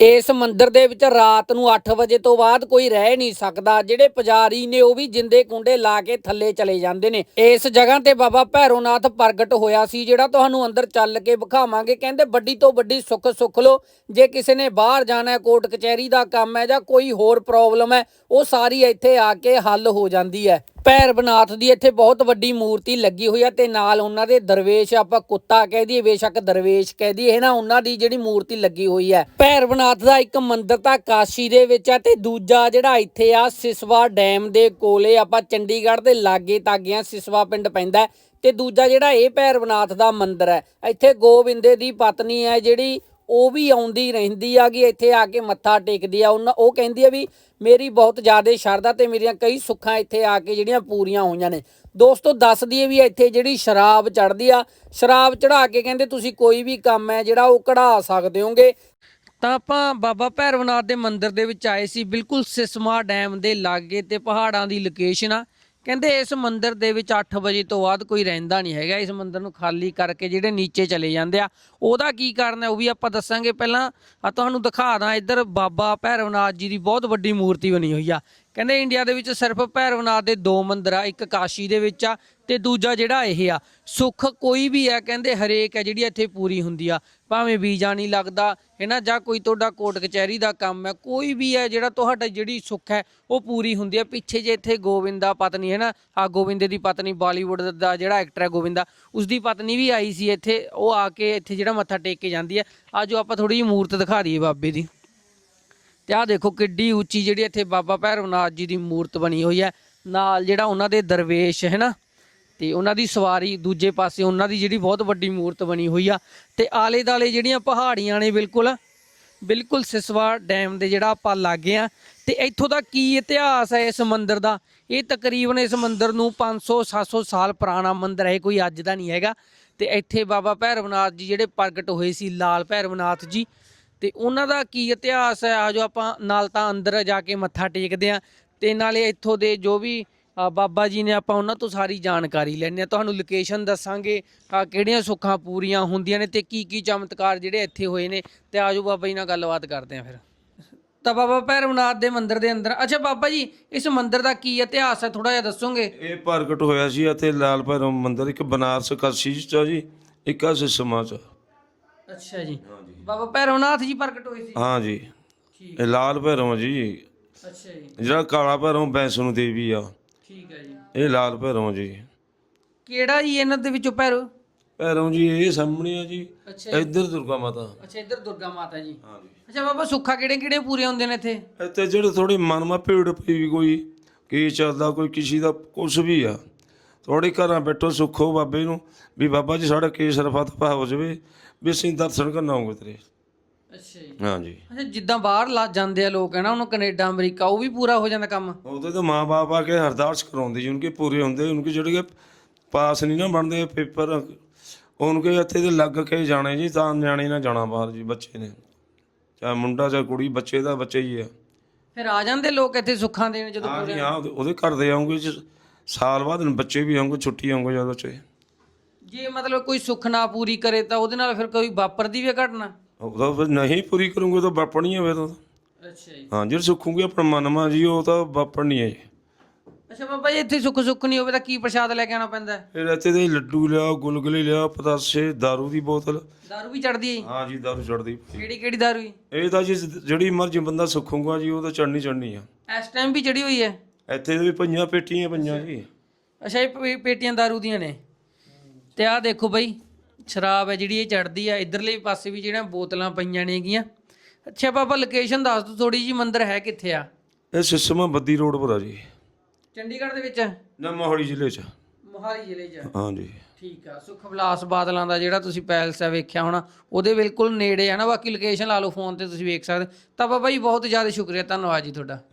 ਇਸ ਮੰਦਿਰ ਦੇ ਵਿੱਚ ਰਾਤ ਨੂੰ 8 ਵਜੇ ਤੋਂ ਬਾਅਦ ਕੋਈ ਰਹਿ ਨਹੀਂ ਸਕਦਾ। ਜਿਹੜੇ ਪੁਜਾਰੀ ਨੇ ਉਹ ਵੀ ਜਿੰਦੇ ਕੁੰਡੇ ਲਾ ਕੇ ਥੱਲੇ ਚਲੇ ਜਾਂਦੇ ਨੇ। ਇਸ ਜਗ੍ਹਾ ਤੇ ਬਾਬਾ ਭੈਰੋਨਾਥ ਪ੍ਰਗਟ ਹੋਇਆ ਸੀ, ਜਿਹੜਾ ਤੁਹਾਨੂੰ ਅੰਦਰ ਚੱਲ ਕੇ ਵਿਖਾਵਾਂਗੇ। ਕਹਿੰਦੇ, ਵੱਡੀ ਤੋਂ ਵੱਡੀ ਸੁੱਖ ਸੁੱਖ ਲੋ ਜੇ ਕਿਸੇ ਨੇ ਬਾਹਰ ਜਾਣਾ ਹੈ ਕੋਰਟ ਕਚਹਿਰੀ ਦਾ ਕੰਮ ਹੈ ਜਾਂ ਕੋਈ ਹੋਰ ਪ੍ਰੋਬਲਮ ਹੈ, ਉਹ ਸਾਰੀ ਇੱਥੇ ਆ ਕੇ ਹੱਲ ਹੋ ਜਾਂਦੀ ਹੈ। ਭੈਰਵਨਾਥ ਦੀ ਇੱਥੇ ਬਹੁਤ ਵੱਡੀ ਮੂਰਤੀ ਲੱਗੀ ਹੋਈ ਹੈ ਤੇ ਨਾਲ ਉਹਨਾਂ ਦੇ ਦਰਵੇਸ਼ ਆਪਾਂ ਕੁੱਤਾ ਕਹਿ ਦਈਏ, ਬੇਸ਼ੱਕ ਦਰਵੇਸ਼ ਕਹਿ ਦਈਏ ਨਾ ਉਹਨਾਂ ਦੀ ਜਿਹੜੀ ਮੂਰਤੀ ਲੱਗੀ ਹੋਈ ਹੈ ਭੈਰਵਨਾਥ ਦਾ ਇੱਕ ਮੰਦਿਰ ਤਾਂ ਕਾਸ਼ੀ ਦੇ ਵਿੱਚ ਹੈ ਤੇ ਦੂਜਾ ਜਿਹੜਾ ਇੱਥੇ ਆ, ਸਿਸਵਾ ਡੈਮ ਦੇ ਕੋਲੇ ਆਪਾਂ ਚੰਡੀਗੜ੍ਹ ਦੇ ਲਾਗੇ ਤਾਗਿਆਂ ਸਿਸਵਾ ਪਿੰਡ ਪੈਂਦਾ ਤੇ ਦੂਜਾ ਜਿਹੜਾ ਇਹ ਭੈਰਵਨਾਥ ਦਾ ਮੰਦਿਰ ਹੈ। ਇੱਥੇ ਗੋਬਿੰਦੇ ਦੀ ਪਤਨੀ ਹੈ ਜਿਹੜੀ ਉਹ ਵੀ ਆਉਂਦੀ ਰਹਿੰਦੀ ਆ ਕਿ ਇੱਥੇ ਆ ਕੇ ਮੱਥਾ ਟੇਕਦੀ ਆ। ਉਹਨਾਂ ਉਹ ਕਹਿੰਦੀ ਆ ਵੀ ਮੇਰੀ ਬਹੁਤ ਜ਼ਿਆਦਾ ਸ਼ਰਧਾ ਤੇ ਮੇਰੀਆਂ ਕਈ ਸੁੱਖਾਂ ਇੱਥੇ ਆ ਕੇ ਜਿਹੜੀਆਂ ਪੂਰੀਆਂ ਹੋਈਆਂ ਨੇ। ਦੋਸਤੋ, ਦੱਸਦੀ ਦਈਏ ਵੀ ਇੱਥੇ ਜਿਹੜੀ ਸ਼ਰਾਬ ਚੜਦੀ ਆ, ਸ਼ਰਾਬ ਚੜਾ ਕੇ ਕਹਿੰਦੇ ਤੁਸੀਂ ਕੋਈ ਵੀ ਕੰਮ ਹੈ ਜਿਹੜਾ ਉਹ ਕਢਾ ਸਕਦੇ ਹੋਗੇ। ਤਾਂ ਆਪਾਂ ਬਾਬਾ ਭੈਰਵਨਾਥ ਦੇ ਮੰਦਿਰ ਦੇ ਵਿੱਚ ਆਏ ਸੀ। ਬਿਲਕੁਲ ਸਿਸਮਾ ਡੈਮ ਦੇ ਲਾਗੇ ਤੇ ਪਹਾੜਾਂ ਦੀ ਲੋਕੇਸ਼ਨ ਆ। ਕਹਿੰਦੇ ਇਸ ਮੰਦਿਰ ਦੇ ਵਿੱਚ 8 ਵਜੇ ਤੋਂ ਬਾਅਦ ਕੋਈ ਰਹਿੰਦਾ ਨਹੀਂ ਹੈਗਾ। ਇਸ ਮੰਦਿਰ ਨੂੰ ਖਾਲੀ ਕਰਕੇ ਜਿਹੜੇ ਨੀਚੇ ਚਲੇ ਜਾਂਦੇ ਆ, ਉਹਦਾ ਕੀ ਕਾਰਨ ਹੈ ਉਹ ਵੀ ਆਪਾਂ ਦੱਸਾਂਗੇ। ਪਹਿਲਾਂ ਆ ਤੁਹਾਨੂੰ ਦਿਖਾ ਦਾਂ, ਇੱਧਰ ਬਾਬਾ ਭੈਰਵਨਾਥ ਜੀ ਦੀ ਬਹੁਤ ਵੱਡੀ ਮੂਰਤੀ ਬਣੀ ਹੋਈ ਆ। ਕਹਿੰਦੇ ਇੰਡੀਆ ਦੇ ਵਿੱਚ ਸਿਰਫ ਭੈਰਵਨਾਥ ਦੇ ਦੋ ਮੰਦਿਰ ਆ, ਇੱਕ ਕਾਸ਼ੀ ਦੇ ਵਿੱਚ ਆ ਤੇ ਦੂਜਾ ਜਿਹੜਾ ਇਹ ਆ, ਸੁੱਖ ਕੋਈ ਵੀ ਆ ਕਹਿੰਦੇ ਹਰੇਕ ਹੈ ਜਿਹੜੀ ਇੱਥੇ ਪੂਰੀ ਹੁੰਦੀ ਆ, ਭਾਵੇਂ ਵੀਜ਼ਾ ਨਹੀਂ ਲੱਗਦਾ ਹੈ ਨਾ ਜਾਂ ਕੋਈ ਤੁਹਾਡਾ ਕੋਰਟ ਕਚਹਿਰੀ ਦਾ ਕੰਮ ਹੈ, ਕੋਈ ਵੀ ਹੈ ਜਿਹੜਾ ਤੁਹਾਡਾ ਜਿਹੜੀ ਸੁੱਖ ਹੈ, ਉਹ ਪੂਰੀ ਹੁੰਦੀ ਹੈ ਪਿੱਛੇ ਜੇ ਇੱਥੇ ਗੋਬਿੰਦ ਗੋਵਿੰਦਾ ਪਤਨੀ ਹੈ ਨਾ ਆ ਗੋਬਿੰਦ ਦੀ ਪਤਨੀ ਬਾਲੀਵੁੱਡ ਦਾ ਜਿਹੜਾ ਐਕਟਰ ਹੈ ਗੋਵਿੰਦਾ ਉਸ ਦੀ ਪਤਨੀ ਵੀ ਆਈ ਸੀ ਇੱਥੇ, ਉਹ ਆ ਕੇ ਇੱਥੇ ਜਿਹੜਾ ਮੱਥਾ ਟੇਕ ਕੇ ਜਾਂਦੀ ਹੈ। ਆਜੋ ਆਪਾਂ ਥੋੜੀ ਜਿਹੀ ਮੂਰਤ ਦਿਖਾ ਦਈਏ ਬਾਬੇ ਦੀ। ਤੇ ਆਹ ਦੇਖੋ ਕਿੱਡੀ ਉੱਚੀ ਜਿਹੜੀ ਇੱਥੇ ਬਾਬਾ ਭੈਰਵਨਾਥ ਜੀ ਦੀ ਮੂਰਤ ਬਣੀ ਹੋਈ ਹੈ। ਨਾਲ ਜਿਹੜਾ ਉਹਨਾਂ ਦੇ ਦਰਵੇਸ਼, ਹੈ ਨਾ? ਤੇ ਉਹਨਾਂ ਦੀ ਸਵਾਰੀ ਦੂਜੇ ਪਾਸੇ ਉਹਨਾਂ ਦੀ ਜਿਹੜੀ ਬਹੁਤ ਵੱਡੀ ਮੂਰਤ ਬਣੀ ਹੋਈ ਆ। ਤੇ ਆਲੇ ਦਾਲੇ ਜਿਹੜੀਆਂ ਪਹਾੜੀਆਂ ਨੇ ਬਿਲਕੁਲ ਬਿਲਕੁਲ ਸਿਸਵਾ ਡੈਮ ਦੇ ਜਿਹੜਾ ਆਪਾਂ ਲਾਗੇ ਆ। ਤੇ ਇੱਥੋਂ ਦਾ ਕੀ ਇਤਿਹਾਸ ਹੈ ਇਸ ਮੰਦਿਰ ਦਾ? ਇਹ ਤਕਰੀਬਨ ਇਸ ਮੰਦਿਰ ਨੂੰ 500 700 ਸਾਲ ਪੁਰਾਣਾ ਮੰਦਿਰ ਹੈ ਕੋਈ ਅੱਜ ਦਾ ਨਹੀਂ ਹੈਗਾ। ਤੇ ਇੱਥੇ ਬਾਬਾ ਭੈਰਵਨਾਥ ਜੀ ਜਿਹੜੇ ਪ੍ਰਗਟ ਹੋਏ ਸੀ, ਲਾਲ ਭੈਰਵਨਾਥ ਜੀ ਤੇ ਉਹਨਾਂ ਦਾ ਕੀ ਇਤਿਹਾਸ ਹੈ? ਆਜੋ ਆਪਾਂ, ਨਾਲ ਤਾਂ ਅੰਦਰ ਜਾ ਕੇ ਮੱਥਾ ਟੇਕਦੇ ਆ ਤੇ ਨਾਲੇ ਇੱਥੋਂ ਦੇ ਜੋ ਵੀ ਬਾਬਾ ਜੀ ਨੇ ਆਪਾਂ ਉਹਨਾਂ ਤੋਂ ਸਾਰੀ ਜਾਣਕਾਰੀ ਲੈਣੀ ਆ ਤੁਹਾਨੂੰ ਲੋਕੇਸ਼ਨ ਦੱਸਾਂਗੇ ਕਿਹੜੀਆਂ ਸੁੱਖਾਂ ਪੂਰੀਆਂ ਹੁੰਦੀਆਂ ਨੇ ਤੇ ਕੀ ਕੀ ਚਮਤਕਾਰ ਜਿਹੜੇ ਇੱਥੇ ਹੋਏ ਨੇ ਤੇ ਆਜੋ ਬਾਬਾ ਜੀ ਨਾਲ ਗੱਲਬਾਤ ਕਰਦੇ ਆ ਫਿਰ। ਤਾਂ ਬਾਬਾ ਭੈਰਵਨਾਥ ਦੇ ਮੰਦਿਰ ਦੇ ਅੰਦਰ, ਅੱਛਾ ਬਾਬਾ ਜੀ, ਇਸ ਮੰਦਿਰ ਦਾ ਕੀ ਇਤਿਹਾਸ ਹੈ? ਥੋੜਾ ਜਿਹਾ ਦੱਸੋਗੇ? ਇਹ ਪ੍ਰਗਟ ਹੋਇਆ ਸੀ ਅਤੇ ਲਾਲ ਭੈਰਵ ਮੰਦਿਰ, ਇੱਕ ਬਨਾਰਸ ਕਾਸ਼ੀ ਚ ਆ ਜੀ, ਇੱਕ ਆ ਚ। ਅੱਛਾ ਜੀ। ਬਾਬਾ ਭੈਰਵਨਾਥ ਜੀ ਪ੍ਰਗਟ ਹੋਏ ਸੀ। ਹਾਂ ਜੀ ਠੀਕ। ਇਹ ਲਾਲ ਭੈਰਵ ਜੀ। ਅੱਛਾ ਜੀ। ਜਿਹੜਾ ਕਾਲਾ ਭੈਰਵ ਬੈਸਣੂ ਦੇਵੀ ਆ। ਠੀਕ ਹੈ ਜੀ। ਇਹ ਲਾਲ ਭੈਰਵ ਜੀ। ਕਿਹੜਾ ਜੀ ਇਹਨਾਂ ਦੇ ਵਿੱਚੋਂ ਭੈਰਵ? ਭੈਰਵ ਜੀ ਇਹ ਸਾਹਮਣੇ ਆ ਜੀ। ਅੱਛਾ ਇੱਧਰ ਦੁਰਗਾ ਮਾਤਾ। ਅੱਛਾ ਇੱਧਰ ਦੁਰਗਾ ਮਾਤਾ ਜੀ। ਹਾਂ ਜੀ ਅੱਛਾ ਬਾਬਾ ਸੁੱਖਾ ਕਿਹੜੇ ਕਿਹੜੇ ਪੂਰੇ ਹੁੰਦੇ ਨੇ ਇੱਥੇ? ਇੱਥੇ ਜਿਹੜੇ ਥੋੜੀ ਮਨਮਾ ਭੀੜ ਪਈ ਵੀ ਕੋਈ ਕੀ ਚੱਲਦਾ ਕੋਈ ਕਿਸੇ ਦਾ ਕੁਛ ਵੀ ਆ। ਥੋੜੀ ਘਰਾਂ ਬੈਠੋ ਸੁੱਖੋ ਬਾਬੇ ਨੂੰ। ਵੀ ਬਾਬਾ ਜੀ ਸਾਡਾ ਕੇਸ ਰਫਤ ਪਾ ਹੋ ਜਾਵੇ ਵੀ ਅਸੀਂ ਦਰਸ਼ਨ ਕਰਨ ਆਉਂਗੇ ਤੇਰੇ। ਅੱਛਾ ਜੀ। ਹਾਂ ਜੀ ਅੱਛਾ ਜਿੱਦਾਂ ਬਾਹਰ ਲਾ ਜਾਂਦੇ ਆ ਲੋਕ ਹੈ ਨਾ ਉਹਨੂੰ ਕੈਨੇਡਾ ਅਮਰੀਕਾ ਉਹ ਵੀ ਪੂਰਾ ਹੋ ਜਾਂਦਾ ਕੰਮ? ਉਹਦੇ ਤਾਂ ਮਾਂ-ਬਾਪ ਆ ਕੇ ਅਰਦਾਸ ਕਰਾਉਂਦੇ ਜੀ ਉਨਕੇ ਪੂਰੇ ਹੁੰਦੇ ਉਨਕੇ ਜਿਹੜੇ ਪਾਸ ਨਹੀਂ ਨਾ ਬਣਦੇ ਪੇਪਰ। ਉਨਕੇ ਇੱਥੇ ਦੇ ਲੱਗ ਕੇ ਜਾਣੇ ਜੀ ਤਾਂ ਨਿਆਣੇ ਨਾ ਜਾਣਾ ਬਾਹਰ ਜੀ ਬੱਚੇ ਨੇ। ਚਾਹੇ ਮੁੰਡਾ ਚਾਹੇ ਕੁੜੀ ਬੱਚੇ ਦਾ ਬੱਚਾ ਹੀ ਆ। ਫਿਰ ਆ ਜਾਂਦੇ ਲੋਕ ਇੱਥੇ ਸੁੱਖਾਂ ਦੇਣ ਜਦੋਂ ਹਾਂ ਜੀ ਹਾਂ ਉਹਦੇ- ਉਹਦੇ ਘਰ ਦੇ ਆਉਂਗੇ ਜੀ ਸਾਲ ਬਾਅਦ ਬੱਚੇ ਵੀ ਹੋਣਗੇ ਛੁੱਟੀ ਹੋਣਗੇ ਜਦੋਂ ਚ ਜੇ ਮਤਲਬ ਕੋਈ ਸੁੱਖ ਨਾ ਪੂਰੀ ਕਰੇ ਤਾਂ ਉਹਦੇ ਨਾਲ ਫਿਰ ਕੋਈ ਵਾਪਰਦੀ ਵੀ ਹੈ ਘਟਨਾ? ਉਹਦਾ ਫਿਰ ਨਹੀਂ ਪੂਰੀ ਕਰੂੰਗੇ ਤਾਂ ਵਾਪਰਨੀ ਹੈ ਫਿਰ ਤਾਂ। ਅੱਛਾ ਜੀ। ਹਾਂ ਜੇ ਸੁੱਖੂਗੇ ਆਪਣਾ ਮਨਮਾ ਜੀ ਉਹ ਤਾਂ ਵਾਪਰਨੀ ਹੈ ਜੀ। ਅੱਛਾ ਬਾਬਾ ਜੀ ਇੱਥੇ ਸੁੱਖ ਸੁੱਖ ਨਹੀਂ ਹੋਵੇ ਤਾਂ ਕੀ ਪ੍ਰਸ਼ਾਦ ਲੈ ਕੇ ਆਉਣਾ ਪੈਂਦਾ? ਹੈ? ਫਿਰ ਇੱਥੇ ਦੇ ਲੱਡੂ ਲਿਆ ਗੁਲਗੁਲੇ ਲਿਆ ਪਤਾਸੇ ਦਾਰੂ ਦੀ ਬੋਤਲ। ਦਾਰੂ ਵੀ ਚੜਦੀ ਹੈ ਹਾਂ ਜੀ ਦਾਰੂ ਛੱਡਦੀ ਕਿਹੜੀ ਕਿਹੜੀ ਦਾਰੂ ਜੀ? ਇਹ ਤਾਂ ਜੀ ਜਿਹੜੀ ਮਰਜ਼ੀ ਬੰਦਾ ਸੁੱਖੂਗਾ ਜੀ ਉਹ ਤਾਂ ਚੜਨੀ ਚੜਨੀ ਆ। ਇਸ ਟਾਈਮ ਵੀ ਚੜੀ ਹੋਈ ਹੈ? ਇੱਥੇ ਵੀ ਪਈਆਂ ਪੇਟੀਆਂ ਪਈਆਂ ਜੀ। ਅੱਛਾ ਇਹ ਪੇ- ਪੇਟੀਆਂ ਦਾਰੂ ਦੀਆਂ ਨੇ। ਤੇ ਆਹ ਦੇਖੋ ਬਈ ਸ਼ਰਾਬ ਹੈ ਜਿਹੜੀ ਇਹ ਚੜਦੀ ਆ। ਇਧਰਲੇ ਪਾਸੇ ਵੀ ਜਿਹੜੀਆਂ ਬੋਤਲਾਂ ਪਈਆਂ ਨੇਗੀਆਂ ਅੱਛਾ ਬਾਬਾ ਲੋਕੇਸ਼ਨ ਦੱਸ ਦਿਓ ਥੋੜੀ ਜੀ ਮੰਦਿਰ ਹੈ ਕਿੱਥੇ ਆ? ਇਹ ਸਿਸਮਾ ਬੱਦੀ ਰੋਡ ਪਰ ਆ ਜੀ। ਚੰਡੀਗੜ੍ਹ ਦੇ ਵਿੱਚ? ਨਾ ਮੋਹਾਲੀ ਜ਼ਿਲ੍ਹੇ 'ਚ। ਮੋਹਾਲੀ ਜ਼ਿਲ੍ਹੇ 'ਚ। ਹਾਂ ਜੀ। ਠੀਕ ਆ ਸੁਖ ਵਿਲਾਸ ਬਾਦਲਾਂ ਦਾ ਜਿਹੜਾ ਤੁਸੀਂ ਪੈਲਸ ਆ ਵੇਖਿਆ ਹੋਣਾ ਉਹਦੇ ਬਿਲਕੁਲ ਨੇੜੇ ਆ ਨਾ। ਬਾਕੀ ਲੋਕੇਸ਼ਨ ਲਾ ਲਓ ਫੋਨ ਤੇ ਤੁਸੀਂ ਵੇਖ ਸਕਦੇ। ਤਾਂ ਬਾਬਾ ਜੀ ਬਹੁਤ ਜ਼ਿਆਦਾ ਸ਼ੁਕਰੀਆ ਧੰਨਵਾਦ ਜੀ ਤੁਹਾਡਾ।